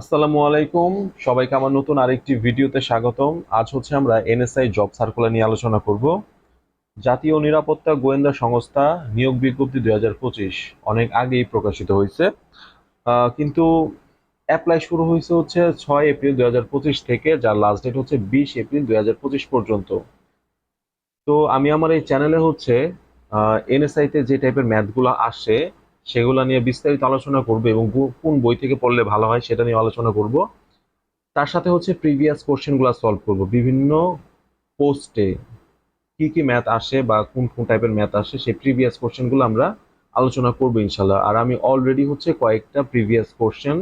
আসসালামু আলাইকুম। সবাইকে আমার নতুন আরেকটি ভিডিওতে স্বাগতম। আজ হচ্ছে আমরা এনএসআই জব সার্কুলার নিয়ে আলোচনা করব। জাতীয় নিরাপত্তা গোয়েন্দা সংস্থা নিয়োগ বিজ্ঞপ্তি দুই অনেক আগেই প্রকাশিত হয়েছে। কিন্তু অ্যাপ্লাই শুরু হয়েছে হচ্ছে ছয় এপ্রিল দুই হাজার পঁচিশ থেকে, যার লাস্ট ডেট হচ্ছে বিশ এপ্রিল দুই হাজার পঁচিশ পর্যন্ত। তো আমি আমার এই চ্যানেলে হচ্ছে এনএসআই তে যে টাইপের ম্যাথগুলো আসে সেগুলো নিয়ে বিস্তারিত আলোচনা করব এবং কোন বই থেকে পড়লে ভালো হয় সেটা নিয়ে আলোচনা করব। তার সাথে হচ্ছে প্রিভিয়াস কোশ্চেনগুলো সলভ করব। বিভিন্ন পোস্টে কি কি ম্যাথ আসে বা কোন কোন টাইপের ম্যাথ আসে সেই প্রিভিয়াস কোশ্চেনগুলো আমরা আলোচনা করব ইনশাল্লাহ আর আমি অলরেডি হচ্ছে কয়েকটা প্রিভিয়াস কোশ্চেন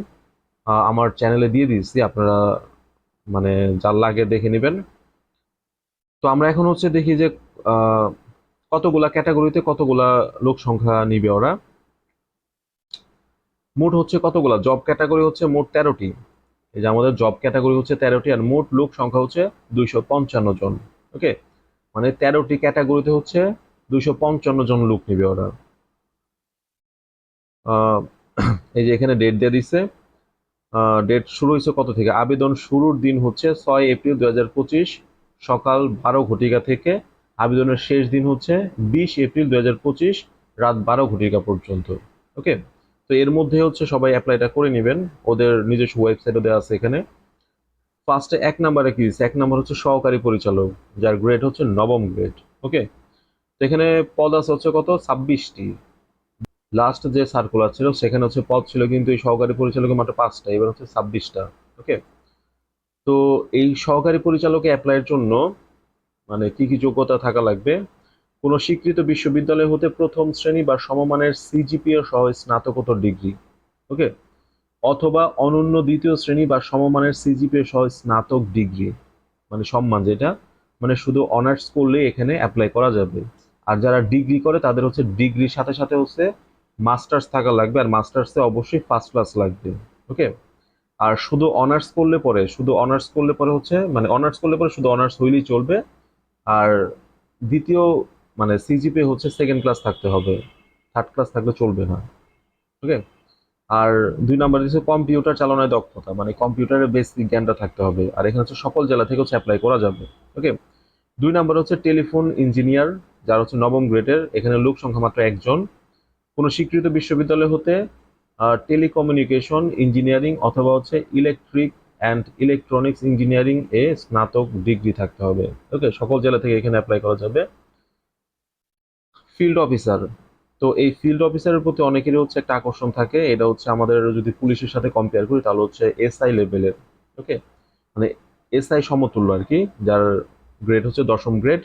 আমার চ্যানেলে দিয়ে দিয়েছি। আপনারা মানে যার লাগে দেখে নেবেন। তো আমরা এখন হচ্ছে দেখি যে কতগুলা ক্যাটাগরিতে কতগুলা লোক সংখ্যা নিবে ওরা। মোট হচ্ছে কতগুলা? জব ক্যাটাগরি হচ্ছে মোট তেরোটি। এই যে আমাদের জব ক্যাটাগরি হচ্ছে তেরোটি আর মোট লোক সংখ্যা হচ্ছে দুইশো পঞ্চান্ন জন। ওকে মানে তেরোটি ক্যাটাগরিতে হচ্ছে দুইশো পঞ্চান্ন জন লোক নিবে ওরা। এই যে এখানে ডেট দিয়ে দিচ্ছে ডেট শুরু হয়েছে কত থেকে? আবেদন শুরুর দিন হচ্ছে ছয় এপ্রিল দু হাজার পঁচিশ, সকাল বারো ঘটিকা থেকে। আবেদনের শেষ দিন হচ্ছে বিশ এপ্রিল দু হাজার পঁচিশ, রাত বারো ঘটিকা পর্যন্ত। ওকে তো এর মধ্যে হচ্ছে সবাই অ্যাপ্লাইটা করে নেবেন। ওদের নিজস্ব ওয়েবসাইটও দেওয়া আছে এখানে। ফার্স্টে এক নাম্বারে কি এক নাম্বার হচ্ছে সহকারী পরিচালক, যার গ্রেড হচ্ছে নবম গ্রেড ওকে তো এখানে পদ আছে হচ্ছে কত? ছাব্বিশটি। লাস্ট যে সার্কুলার ছিল, সেখানে হচ্ছে পদ ছিল কিন্তু এই সহকারী পরিচালকের মাত্র পাঁচটা, এবার হচ্ছে ছাব্বিশটা ওকে তো এই সহকারী পরিচালকে অ্যাপ্লাইয়ের জন্য মানে কি কি যোগ্যতা থাকা লাগবে? কোনো স্বীকৃত বিশ্ববিদ্যালয় হতে প্রথম শ্রেণি বা সমমানের সিজিপিএ সহ স্নাতকোত্তর ডিগ্রি, ওকে? অথবা অনন্য দ্বিতীয় শ্রেণি বা সমমানের সিজিপিএ সহ স্নাতক ডিগ্রি মানে সম্মান যেটা মানে শুধু অনার্স করলে এখানে অ্যাপ্লাই করা যাবে। আর যারা ডিগ্রি করে তাদের হচ্ছে ডিগ্রির সাথে সাথে হচ্ছে মাস্টার্স থাকা লাগবে, আর মাস্টার্সে অবশ্যই ফার্স্ট ক্লাস লাগবে, ওকে? আর শুধু অনার্স করলে পরে, শুধু অনার্স করলে পরে হচ্ছে মানে অনার্স করলে পরে শুধু অনার্স হইলেই চলবে। আর দ্বিতীয় মানে সিজিপি হচ্ছে সেকেন্ড ক্লাস থাকতে হবে। থার্ড ক্লাস থাকলে চলবে না। ওকে আর দুই নাম্বার হচ্ছে কম্পিউটার চালানোর দক্ষতা। মানে কম্পিউটারের বেসিক জ্ঞানটা থাকতে হবে। আর এখানে হচ্ছে সকল জেলা থেকে হচ্ছে অ্যাপ্লাই করা যাবে। ওকে দুই নাম্বার হচ্ছে টেলিফোন ইঞ্জিনিয়ার যার হচ্ছে নবম গ্রেডের এখানে লোক সংখ্যা মাত্র একজন। কোনো স্বীকৃত বিশ্ববিদ্যালয় হতে টেলিকমিউনিকেশন ইঞ্জিনিয়ারিং অথবা হচ্ছে ইলেকট্রিক অ্যান্ড ইলেকট্রনিক্স ইঞ্জিনিয়ারিং এ স্নাতক ডিগ্রি থাকতে হবে। ওকে সকল জেলা থেকে এখানে অ্যাপ্লাই করা যাবে। ফিল্ড অফিসার তো এই ফিল্ড অফিসারের প্রতি অনেকেরই হচ্ছে একটা আকর্ষণ থাকে। এটা হচ্ছে আমাদের যদি পুলিশের সাথে কম্পেয়ার করি, তাহলে হচ্ছে এসআই লেভেলের ওকে মানে এসআই সমতুল্য আর কি, যার গ্রেড হচ্ছে দশম গ্রেড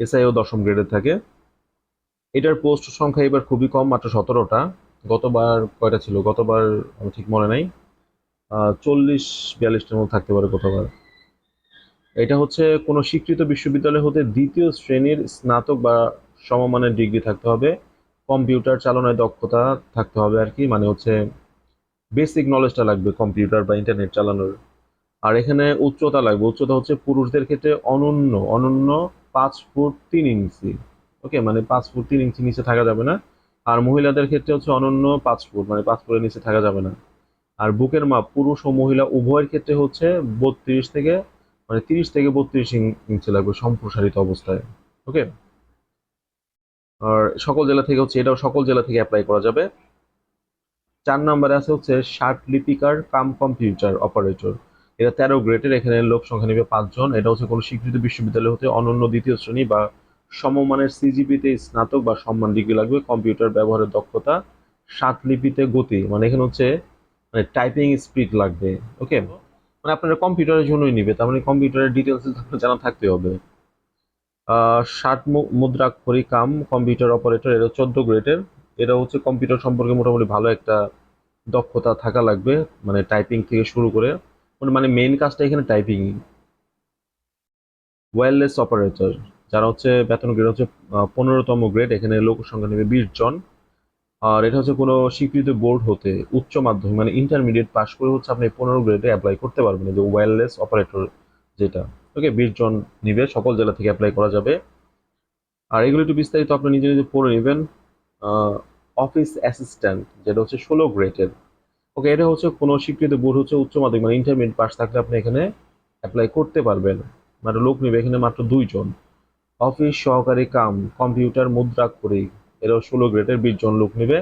এসআইও দশম গ্রেডের থাকে। এটার পোস্ট সংখ্যা এবার খুবই কম, মাত্র সতেরোটা। গতবার কয়টা ছিল? গতবার আমার ঠিক মনে নাই। চল্লিশ, বিয়াল্লিশটার মধ্যে থাকতে পারে গতবার। এটা হচ্ছে কোনো স্বীকৃত বিশ্ববিদ্যালয় হতে দ্বিতীয় শ্রেণির স্নাতক বা সমমানের ডিগ্রি থাকতে হবে, কম্পিউটার চালনায় দক্ষতা থাকতে হবে আর কি মানে হচ্ছে বেসিক নলেজটা লাগবে কম্পিউটার বা ইন্টারনেট চালানোর। আর এখানে উচ্চতা লাগবে, উচ্চতা হচ্ছে পুরুষদের ক্ষেত্রে অনন্য অনন্য পাঁচ ফুট তিন ইঞ্চি। ওকে মানে পাঁচ ফুট তিন ইঞ্চি নিচে থাকা যাবে না। আর মহিলাদের ক্ষেত্রে হচ্ছে অনন্য পাঁচ ফুট মানে পাঁচ ফুটের নিচে থাকা যাবে না। আর বুকের মাপ, পুরুষ ও মহিলা উভয়ের ক্ষেত্রে হচ্ছে বত্রিশ থেকে মানে তিরিশ থেকে বত্রিশ ইঞ্চি লাগবে সম্প্রসারিত অবস্থায়। ওকে আর সকল জেলা থেকে হচ্ছে এটাও সকল জেলা থেকে অ্যাপ্লাই করা যাবে। চার নম্বরে আছে হচ্ছে ষাট লিপিকার কাম কম্পিউটার অপারেটর এটা তেরো গ্রেডের এখানে লোক সংখ্যা নেবে পাঁচজন। এটা হচ্ছে কোনো স্বীকৃত বিশ্ববিদ্যালয় হতে অনন্য দ্বিতীয় শ্রেণি বা সমমানের সিজিপিতে স্নাতক বা সম্মান ডিগ্রি লাগবে, কম্পিউটার ব্যবহারের দক্ষতা, সাত লিপিতে গতি মানে এখানে হচ্ছে মানে টাইপিং স্পিড লাগবে ওকে মানে আপনারা কম্পিউটারের জন্যই নিবে, তার মানে কম্পিউটারের ডিটেলস জানা থাকতে হবে। ষাট মুদ্রাক্ষরী কাম কম্পিউটার অপারেটর এটা চোদ্দ গ্রেডের। এটা হচ্ছে কম্পিউটার সম্পর্কে মোটামুটি ভালো একটা দক্ষতা থাকা লাগবে মানে টাইপিং থেকে শুরু করে। মানে- মানে মেইন কাজটা এখানে টাইপিং ওয়্যারলেস অপারেটর যারা হচ্ছে বেতন গ্রেড হচ্ছে পনেরোতম গ্রেড এখানে লোক সংখ্যা নেবে বিশ জন। আর এটা হচ্ছে কোনো স্বীকৃত বোর্ড হতে উচ্চ মাধ্যমিক মানে ইন্টারমিডিয়েট পাস করে হচ্ছে আপনি পনেরো গ্রেডে অ্যাপ্লাই করতে পারবেন যে ওয়্যারলেস অপারেটর যেটা। ওকে, বিশ জন নিবে, সকল জেলা থেকে অ্যাপ্লাই করা যাবে। আর এগুলো একটু বিস্তারিত আপনি নিজে নিজে পড়ে নেবেন। অফিস অ্যাসিস্ট্যান্ট যেটা হচ্ছে ষোলো গ্রেডের ওকে, এটা হচ্ছে কোনো স্বীকৃত বোর্ড, হচ্ছে উচ্চ মাধ্যমিক মানে ইন্টারমিডিয়েট পাস থাকলে আপনি এখানে অ্যাপ্লাই করতে পারবেন। মানে লোক নেবে এখানে মাত্র দুইজন অফিস সহকারী কাম কম্পিউটার মুদ্রাক্ষরী, এরাও ষোলো গ্রেডের বিশ জন লোক নেবে।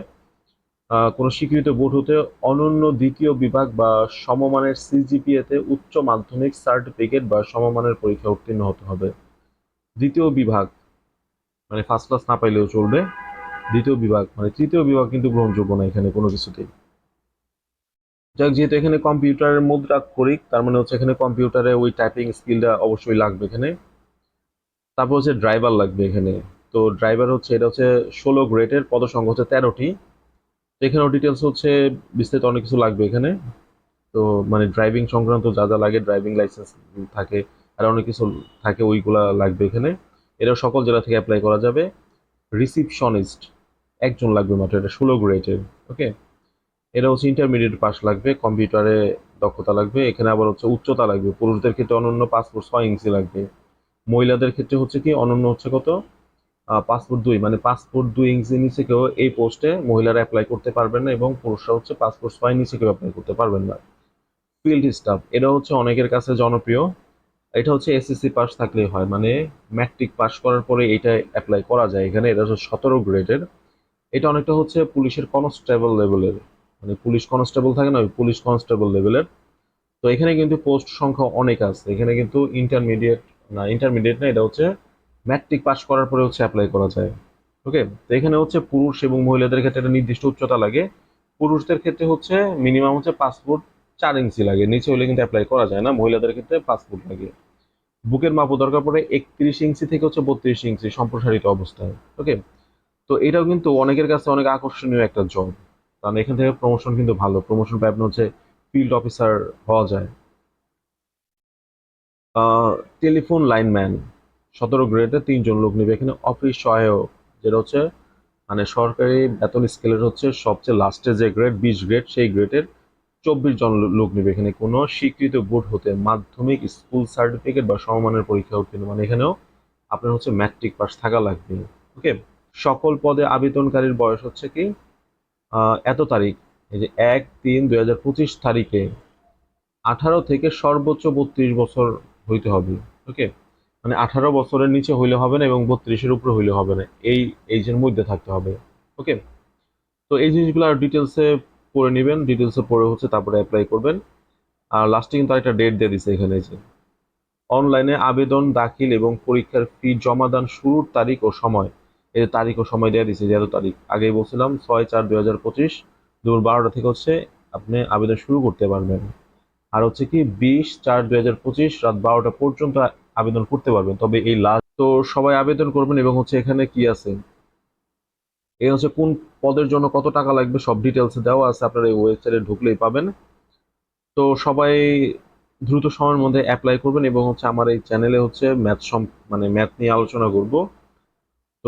কোনো স্বীকৃত বোর্ড হতে অনন্য দ্বিতীয় বিভাগ বা সমমানের সিজিপিএতে উচ্চ মাধ্যমিক সার্টিফিকেট বা সমমানের পরীক্ষা উত্তীর্ণ হতে হবে। দ্বিতীয় বিভাগ মানে ফার্স্ট ক্লাস না পাইলেও চলবে। দ্বিতীয় বিভাগ মানে তৃতীয় বিভাগ কিন্তু গ্রহণযোগ্য না এখানে কোনো কিছুতেই। যাক, যেহেতু এখানে কম্পিউটারের মুদ্রাক্ষরিক তার মানে হচ্ছে এখানে কম্পিউটারে ওই টাইপিং স্কিলটা অবশ্যই লাগবে এখানে। তারপর হচ্ছে ড্রাইভার লাগবে এখানে। তো ড্রাইভার হচ্ছে, এটা হচ্ছে ষোলো গ্রেডের পদসংখ্যা হচ্ছে তেরোটি। এখানেও ডিটেলস হচ্ছে, বিস্তারিত অনেক কিছু লাগবে এখানে। তো মানে ড্রাইভিং সংক্রান্ত যা যা লাগে ড্রাইভিং লাইসেন্স থাকে, আর অনেক কিছু থাকে ওইগুলা লাগবে এখানে। এটা সকল জেলা থেকে অ্যাপ্লাই করা যাবে। রিসিপশনিস্ট একজন লাগবে মাত্র, এটা ষোলো গ্রেডের ওকে এটা হচ্ছে ইন্টারমিডিয়েট পাস লাগবে কম্পিউটারে দক্ষতা লাগবে। এখানে আবার হচ্ছে উচ্চতা লাগবে, পুরুষদের ক্ষেত্রে অনন্য পাসপোর্ট, ছয় ইঞ্চি লাগবে। মহিলাদের ক্ষেত্রে হচ্ছে কি, অনন্য হচ্ছে কত? পাসপোর্ট দুই। মানে পাসপোর্ট দুই ইঞ্চি নিচে কেউ এই পোস্টে মহিলারা অ্যাপ্লাই করতে পারবেন না এবং পুরুষরা হচ্ছে পাসপোর্ট ছয় নিচে কেউ অ্যাপ্লাই করতে পারবেন না। ফিল্ড স্টাফ এটা হচ্ছে অনেকের কাছে জনপ্রিয়। এটা হচ্ছে এসএসসি পাস থাকলেই হয়। মানে ম্যাট্রিক পাস করার পরে এটা অ্যাপ্লাই করা যায়। এখানে এটা হচ্ছে সতেরো গ্রেডের এটা অনেকটা হচ্ছে পুলিশের কনস্টেবল লেভেলের মানে পুলিশ কনস্টেবল থাকে না পুলিশ কনস্টেবল লেভেলের তো এখানে কিন্তু পোস্ট সংখ্যা অনেক আছে। এখানে কিন্তু ইন্টারমিডিয়েট না ইন্টারমিডিয়েট না, এটা হচ্ছে ম্যাট্রিক পাস করার পরে হচ্ছে অ্যাপ্লাই করা যায়। ওকে তো এখানে হচ্ছে পুরুষ এবং মহিলাদের ক্ষেত্রে একটা নির্দিষ্ট উচ্চতা লাগে। পুরুষদের ক্ষেত্রে হচ্ছে মিনিমাম হচ্ছে পাসপোর্ট চার ইঞ্চি লাগে। নিচে হলে কিন্তু অ্যাপ্লাই করা যায় না। মহিলাদের ক্ষেত্রে পাসপোর্ট লাগে। বুকের মাপও দরকার পড়ে একত্রিশ ইঞ্চি থেকে হচ্ছে বত্রিশ ইঞ্চি সম্প্রসারিত অবস্থায়। ওকে তো এটাও কিন্তু অনেকের কাছে অনেক আকর্ষণীয় একটা জব কারণ এখান থেকে প্রমোশন কিন্তু ভালো। প্রমোশন পাই আপনার হচ্ছে ফিল্ড অফিসার হওয়া যায়। টেলিফোন লাইনম্যান সতেরো গ্রেডে তিনজন লোক নেবে। এখানে অফিস সহায়ক, যেটা হচ্ছে মানে সরকারি বেতন স্কেলের হচ্ছে সবচেয়ে লাস্টে যে গ্রেড বিশ গ্রেড সেই গ্রেডের চব্বিশ জন লোক নেবে। এখানে কোনো স্বীকৃত বোর্ড হতে মাধ্যমিক স্কুল সার্টিফিকেট বা সমমানের পরীক্ষা উত্তীর্ণ মানে এখানেও আপনার হচ্ছে ম্যাট্রিক পাস থাকা লাগবে। ওকে সকল পদে আবেদনকারীর বয়স হচ্ছে কি? এত তারিখ। এই যে এক তিন দুই হাজার পঁচিশ তারিখে আঠারো থেকে সর্বোচ্চ বত্রিশ বছর হইতে হবে। ওকে মানে আঠারো বছরের নিচে হইলে হবে না এবং বত্রিশের উপরে হইলে হবে না। এই এইজের মধ্যে থাকতে হবে। ওকে? তো এই জিনিসগুলো আর ডিটেলসে পড়ে নেবেন। ডিটেলসে পড়ে হচ্ছে তারপরে অ্যাপ্লাই করবেন। আর লাস্টে কিন্তু একটা ডেট দিয়ে দিছে এখানে যে অনলাইনে আবেদন, দাখিল এবং পরীক্ষার ফি জমাদান শুরুর তারিখ ও সময়। এই তারিখ ও সময় দেওয়া দিছে যে এত তারিখ, আগেই বলছিলাম, ছয় চার দুই হাজার পঁচিশ, দুপুর বারোটা থেকে হচ্ছে আপনি আবেদন শুরু করতে পারবেন। আর হচ্ছে কি, বিশ চার দুই হাজার পঁচিশ, রাত বারোটা পর্যন্ত আবেদন করতে পারবেন। তবে এই লাস্ট তো সবাই আবেদন করবেন এবং হচ্ছে এখানে কি আছে? এই হচ্ছে কোন পদের জন্য কত টাকা লাগবে সব ডিটেলস দেওয়া আছে, আপনারা এই ওয়েবসাইটে ঢুকলেই পাবেন। তো সবাই দ্রুত সময়ের মধ্যে অ্যাপ্লাই করবেন এবং হচ্ছে আমার এই চ্যানেলে হচ্ছে ম্যাথ সম মানে ম্যাথ নিয়ে আলোচনা করব।